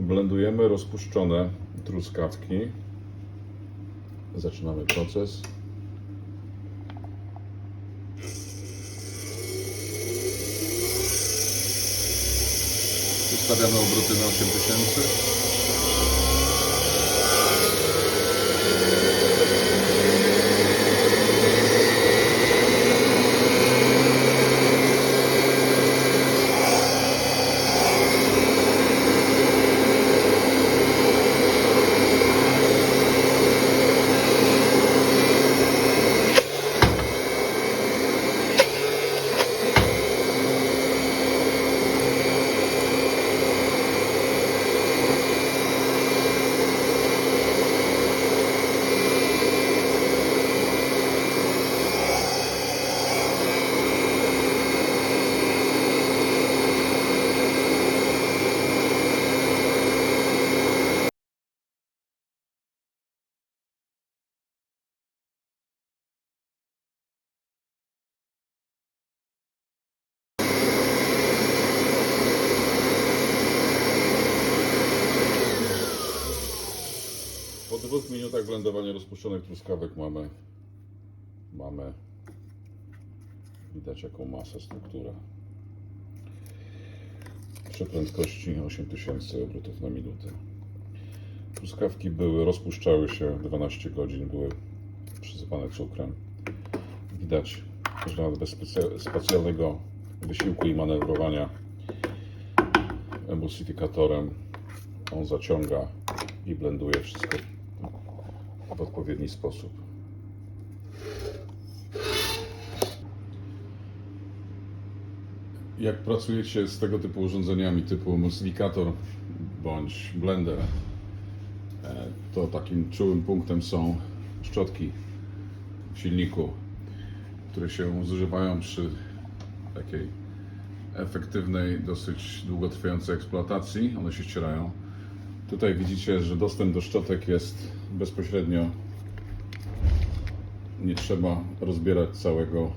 Blendujemy rozpuszczone truskawki. Zaczynamy proces. Ustawiamy obroty na 8000. Po dwóch minutach blendowania rozpuszczonych truskawek mamy, mamy widać jaką masę, strukturę. Przy prędkości 8000 obrotów na minutę. Truskawki były, rozpuszczały się 12 godzin, były przysypane cukrem. Widać, że nawet bez specjalnego wysiłku i manewrowania emulsyfikatorem on zaciąga i blenduje wszystko w odpowiedni sposób. Jak pracujecie z tego typu urządzeniami typu emulsyfikator bądź blender, e, to takim czułym punktem są szczotki w silniku, które się zużywają przy takiej efektywnej, dosyć długotrwającej eksploatacji. One się ścierają. Tutaj widzicie, że dostęp do szczotek jest bezpośrednio. Nie trzeba rozbierać całego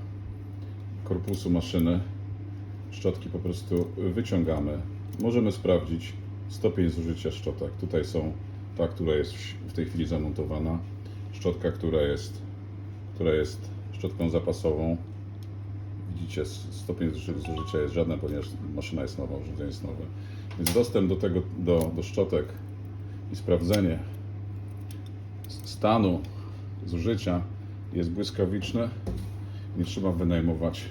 korpusu maszyny. Szczotki po prostu wyciągamy. Możemy sprawdzić stopień zużycia szczotek. Tutaj są ta, która jest w tej chwili zamontowana, szczotka, która jest, która jest szczotką zapasową. Widzicie, stopień zuży- zużycia jest żaden, ponieważ maszyna jest nowa, urządzenie jest nowe. Więc dostęp do tego, do, do szczotek i sprawdzenie stanu zużycia jest błyskawiczne. Nie trzeba wynajmować,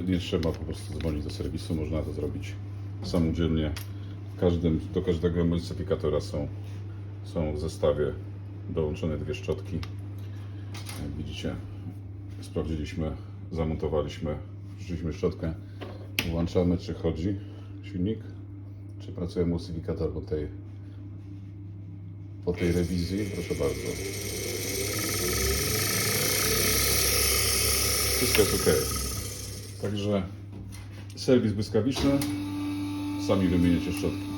y, nie trzeba po prostu dzwonić do serwisu, można to zrobić samodzielnie. Każdym, do każdego emulsyfikatora są, są w zestawie dołączone dwie szczotki. Jak widzicie, sprawdziliśmy, zamontowaliśmy, wrzuciliśmy szczotkę, włączamy czy chodzi silnik, czy pracuje emulsyfikator po tej, po tej rewizji. Proszę bardzo. Wszystko jest ok. Także serwis błyskawiczny, sami wymienicie szczotki.